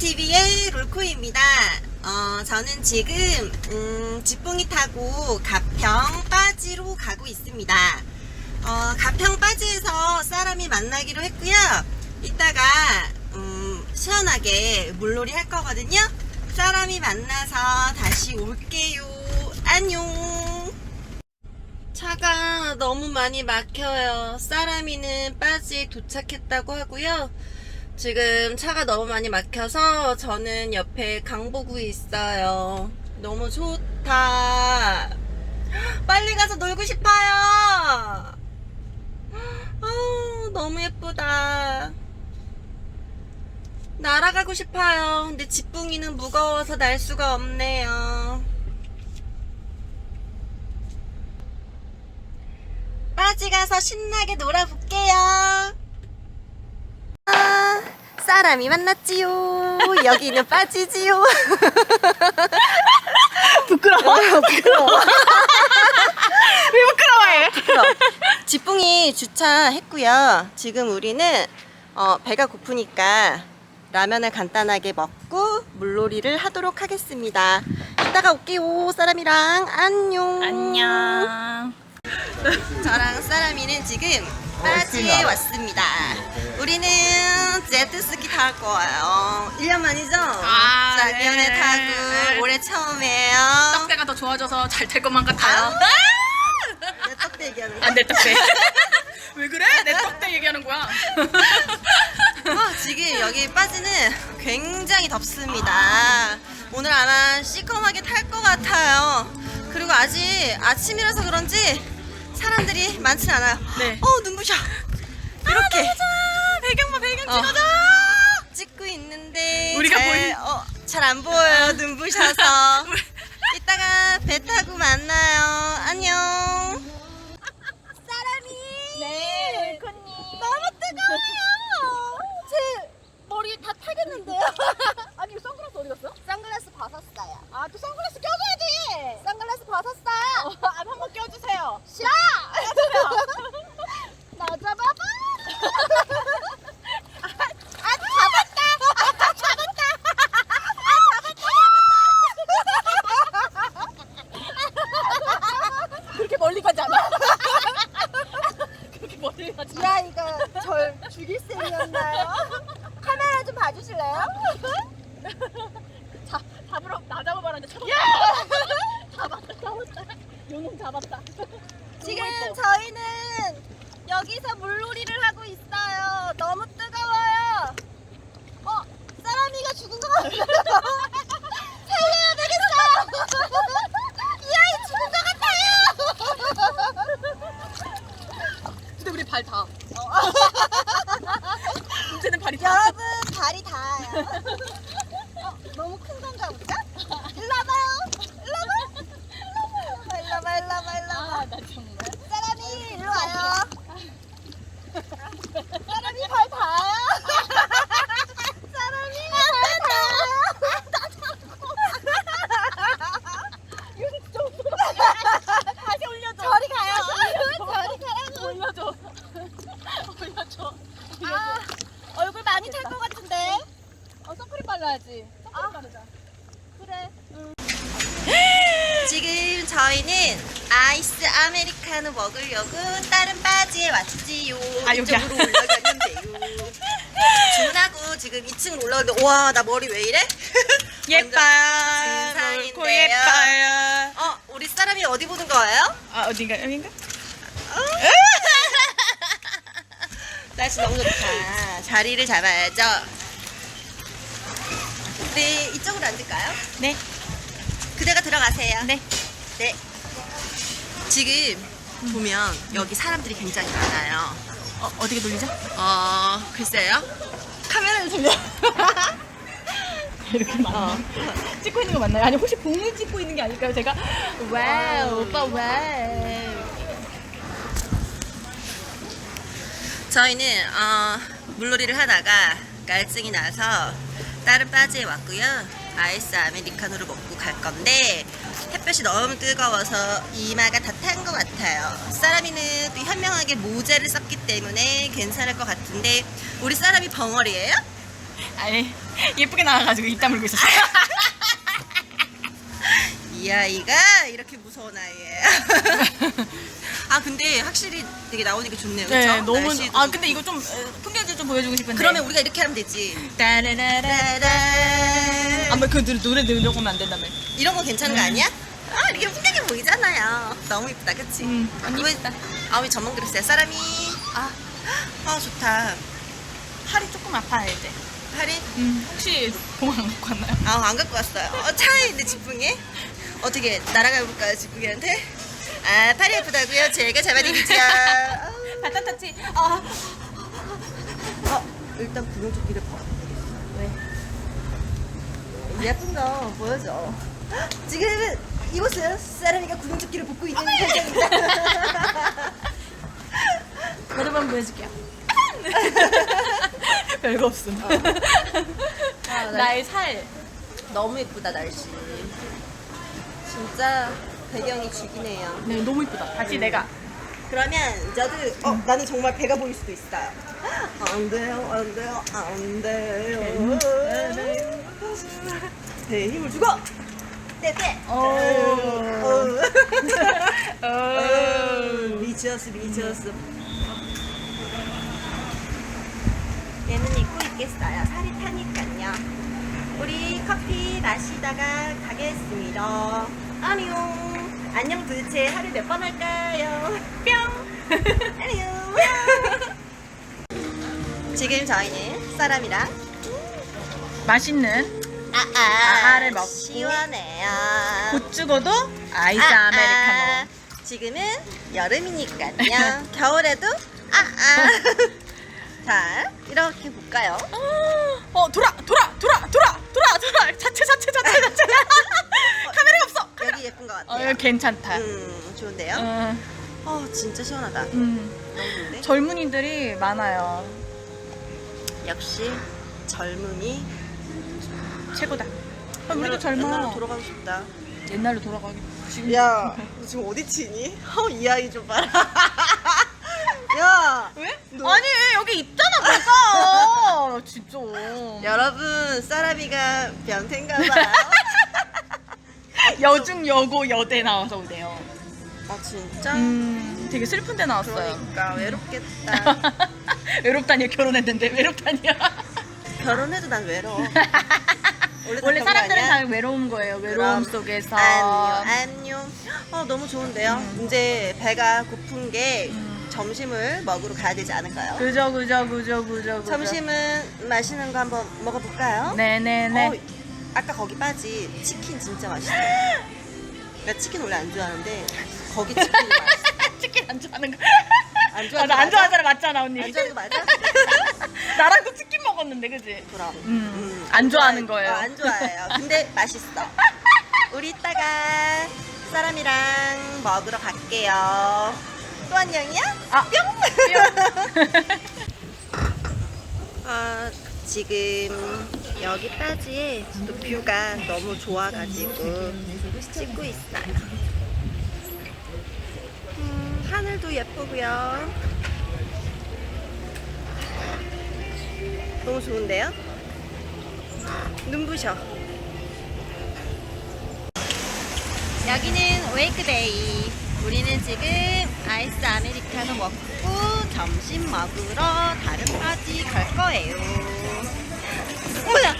TV의 롤코입니다. 어, 저는 지금 음, 지붕이 타고 가평 빠지로 가고 있습니다. 어, 가평 빠지에서 사람이 만나기로 했고요. 이따가 음, 시원하게 물놀이 할 거거든요. 사람이 만나서 다시 올게요. 안녕. 차가 너무 많이 막혀요. 사람이는 빠지에 도착했다고 하고요. 지금 차가 너무 많이 막혀서 저는 옆에 강보구에 있어요. 너무 좋다. 빨리 가서 놀고 싶어요. 아, 너무 예쁘다. 날아가고 싶어요. 근데 지붕이는 무거워서 날 수가 없네요. 빠지 가서 신나게 놀아볼게요. 아, 사람이 만났지요. 여기는 빠지지요. 부끄러워? 부끄러워. 왜 부끄러워해? 지붕이 주차했고요. 지금 우리는 어, 배가 고프니까 라면을 간단하게 먹고 물놀이를 하도록 하겠습니다. 이따가 올게요. 사람이랑 안녕. 안녕. 저랑 사람이는 지금 빠지에 왔습니다. 우리는 제트스키 탈 거예요. 1년 만이죠? 아, 작년에 네. 타고 네. 올해 처음이에요. 떡대가 더 좋아져서 잘 될 것만 같아요. 내 떡대 얘기하는 거. 안내 떡대. 왜 그래? 내 떡대 얘기하는 거야. 어, 지금 여기 빠지는 굉장히 덥습니다. 오늘 아마 시커멓게 탈 것 같아요. 그리고 아직 아침이라서 그런지 사람들이 많진 않아요. 네. 어, 눈부셔. 이렇게. 배경 봐, 배경 어. 찍어줘. 찍고 있는데 우리가 잘, 보이- 어, 잘 안 보여요 눈부셔서 이따가 배 타고 만나요 안녕 사람이 네, 웰코님. 너무 뜨거워요 제 머리 다 타겠는데요 아니, 이거 선글라스 어디 갔어? 선글라스 벗었어요 아, 또 선글라스 껴줘야지. 선글라스 벗었어요 어, 안 한번 껴주세요. 싫어요 나 잡아봐 아, 아 잡았다 아 잡았다 그렇게 멀리 가지 않아. 야 이거 절 죽일 셈이었나요? 카메라 좀 봐주실래요? 자, 잡으러 나 잡아봐라. 야! 잡았다, 잡았다. 요놈 잡았다. 지금. 저희는 여기서 물놀이를 하고 있어요. 너무 뜨거워요. 어, 사람이가 죽은 것 같아요. 살려야 되겠어요. 이 아이 죽은 것 같아요. 근데 우리 발 다. 문제는 발이 다. 여러분 발이 닿아요. 어, 너무 큰 건가 보다. 일로 와봐요. 일로 와봐. 일로 와봐. 일로 와봐. 일로 와봐. 아, 나 정말. 사람이 일로 와요. 사람이 발 닿아요. 사람이 발 닿아요. 이거 진짜 웃겨. 다시 올려줘. 저리 가요. 저리 가라고. 올려줘. 올려줘. 아, 얼굴 많이 탈 것 같은데. 어, 선크림 발라야지. 선크림 아. 바르자. 그래. 지금 저희는 아이스 아메리카노 먹으려고 다른 바지에 왔지요. 아, 여기야. 이쪽으로 올라가는데요. 주문하고 지금 2층으로 올라가는데 와나 머리 왜 이래? 예뻐요. 고 예뻐요. 어 우리 사람이 어디 보는 거예요? 아, 어딘가, 여긴가? 날씨 너무 좋다. 자리를 잡아야죠. 네 이쪽으로 앉을까요? 네. 그대가 들어가세요. 네. 네. 지금 보면 여기 사람들이 굉장히 많아요. 어, 어디게 돌리죠? 어, 글쎄요. 카메라를 돌려. 이렇게 많아. 찍고 있는 거 맞나요? 아니, 혹시 봉을 찍고 있는 게 아닐까요? 제가. 와우, 오빠, 와우. 저희는 어, 물놀이를 하다가 갈증이 나서 다른 바지에 왔고요. 아이스 아메리카노를 먹고 갈 건데 햇볕이 너무 뜨거워서 이마가 다 탄 것 같아요. 사람이는 또 현명하게 모자를 썼기 때문에 괜찮을 것 같은데 우리 사람이 벙어리예요? 아니 예쁘게 나와가지고 입 다물고 있었어. 이 아이가 이렇게 무서운 아이예요. 아 근데 확실히 되게 나오니까 좋네요. 그렇죠? 네, 너무. 아. 근데 이거 좀 어, 풍경들 좀 보여주고 싶은데. 그러면 우리가 이렇게 하면 되지. 따라라라. 따단. 아뭐 그 노래 노래 들려오면 안 된다며. 이런 거 괜찮은 거 아니야? 아 이렇게 풍경이 보이잖아요. 너무 이쁘다, 그치? 음, 언니 왜- 이쁘다. 아, 왜 전문 그랬어요? 사람이 아, 아 좋다. 팔이 조금 아파요 이제. 팔이 음 혹시 봉안 갖고 왔나요? 아, 안 갖고 왔어요. 어, 차에 있는데 지붕에 어떻게 날아가 볼까요, 지붕이한테? 아, 팔이 예쁘다고요? 제가 잡아드리죠. 아우. 바타 터치. 아 어, 일단 구명조끼를 벗어. 왜? 예쁜 거 보여줘. 지금 이곳은 사람이가 구명조끼를 벗고 있는 현장입니다. 여러분 보여줄게요. 별거 없음. 아, 나- 나의 살. 너무 예쁘다 날씨. 진짜 배경이 죽이네요. 네 너무 이쁘다. 다시 내가. 그러면 저도 어 나는 정말 배가 보일 수도 있어요. 안 돼요, 안 돼요, 안 돼요. 배에 힘을 주고 떼떼. 오. 어, 미쳤어, 미쳤어. 얘는 입고 있겠어요. 살이 타니까요. 우리 커피 마시다가 가겠습니다. 안녕. 안녕 도대체 하루 몇 번 할까요? 뿅. 안녕. 지금 저희는 사람이랑 맛있는 아아 아아를 먹고 시원해요. 곧 죽어도 아이스 아, 아, 메리카노 아. 지금은 여름이니까요. 겨울에도 아아. 자 이렇게 볼까요? 어 돌아 돌아 돌아 돌아 돌아 돌아 자체 자체 자체 자체 카메라가 없어. 카메라. 여기 예쁜 것어 같아요. 여기 괜찮다. 음 좋은데요? 어, 어 진짜 시원하다. 음. 너무 좋은데? 젊은이들이 많아요. 역시 젊음이 최고다. 아, 우리도 젊어. 돌아가고 싶다. 옛날로 돌아가기. 지금 야, 너 지금 어디 치니? 어, 이 아이 좀 봐라. 야, 왜? 너- 아니 여기 있잖아 뭐가 진짜. 여러분, 사람이가 변태인가 봐요. 여중 여고 여대 나와서 오대요. 아, 진짜? 음 되게 슬픈데 나왔어요. 그러니까 외롭겠다. 외롭다니요 결혼했는데 외롭다니요. 결혼해도 난 외로워. 원래, 다 원래 사람들은? 다 외로운 거예요. 외로움 그럼 속에서. 안녕, 안녕. 어, 너무 좋은데요? 음. 이제 배가 고픈 게 음. 점심을 먹으러 가야 되지 않을까요? 그죠 그죠 그죠 그죠. 그죠. 점심은 맛있는 거 한번 먹어볼까요? 네네네. 어, 아까 거기 빠지 치킨 진짜 맛있어. 나 치킨 원래 안 좋아하는데 거기 치킨이 맛있어. 치킨 안 좋아하는 거. 안 아, 좋아하는 나안 거 좋아하잖아 맞잖아 언니. 안 좋아하는 거 맞아? 나랑도 치킨 먹었는데 그지? 그럼. 음, 안 좋아하는 좋아해. 거예요. 어, 안 좋아해요. 근데 맛있어. 우리 이따가 사람이랑 먹으러 갈게요. 또 안녕이야? 아 뿅. 아, 지금 여기 빠지에 또 뷰가 너무 좋아가지고 찍고 있어요. 음, 하늘도 예쁘고요. 너무 좋은데요? 눈부셔. 여기는 웨이크데이. 우리는 지금 아이스 아메리카노 먹고 점심 먹으러 다른 바지 갈 거예요. 뭐야?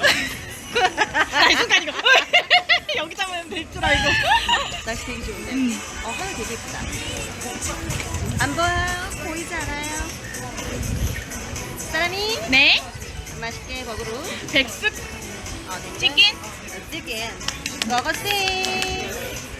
아이 순간 이거. 여기 잡으면 될 줄 알고. 날씨 되게 좋은데? 음. 어, 하늘 되게 예쁘다. 안 보여요? 보이지 않아요? 사람이 네. 맛있게 먹으러 백숙 어디 치킨. 치킨 먹었지? 사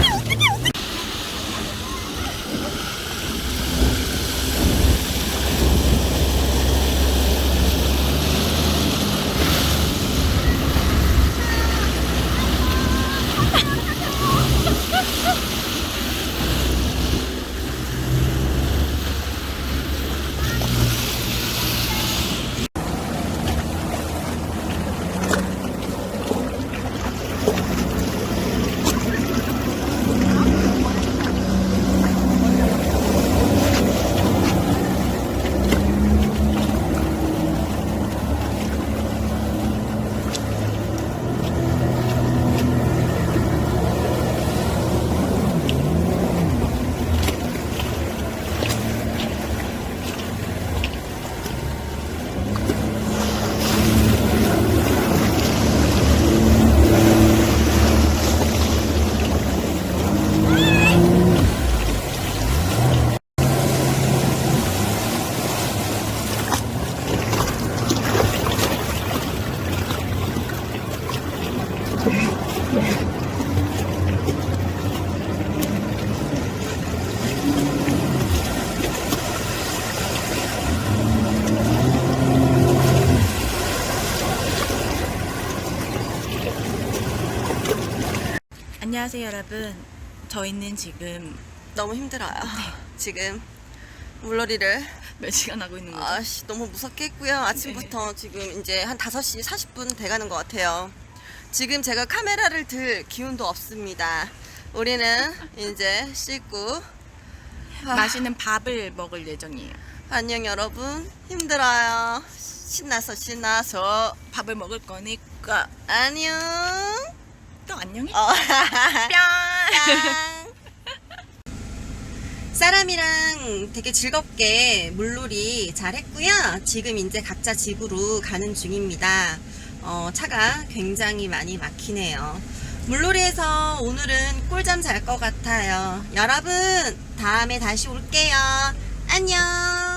안녕하세요 여러분. 저희는 지금 너무 힘들어요. 지금 물놀이를 몇 시간 하고 있는 거죠? 아씨 너무 무섭게 했고요. 아침부터 지금 이제 한 5시 40분 돼가는 것 같아요. 지금 제가 카메라를 들 기운도 없습니다. 우리는 이제 씻고 아, 맛있는 밥을 먹을 예정이에요. 안녕 여러분 힘들어요. 신나서 신나서 밥을 먹을 거니까 안녕. 또 안녕히. 어. 뿅. 짠. 사람이랑 되게 즐겁게 물놀이 잘 했고요. 지금 이제 각자 집으로 가는 중입니다. 어, 차가 굉장히 많이 막히네요. 물놀이에서 오늘은 꿀잠 잘 것 같아요. 여러분, 다음에 다시 올게요. 안녕.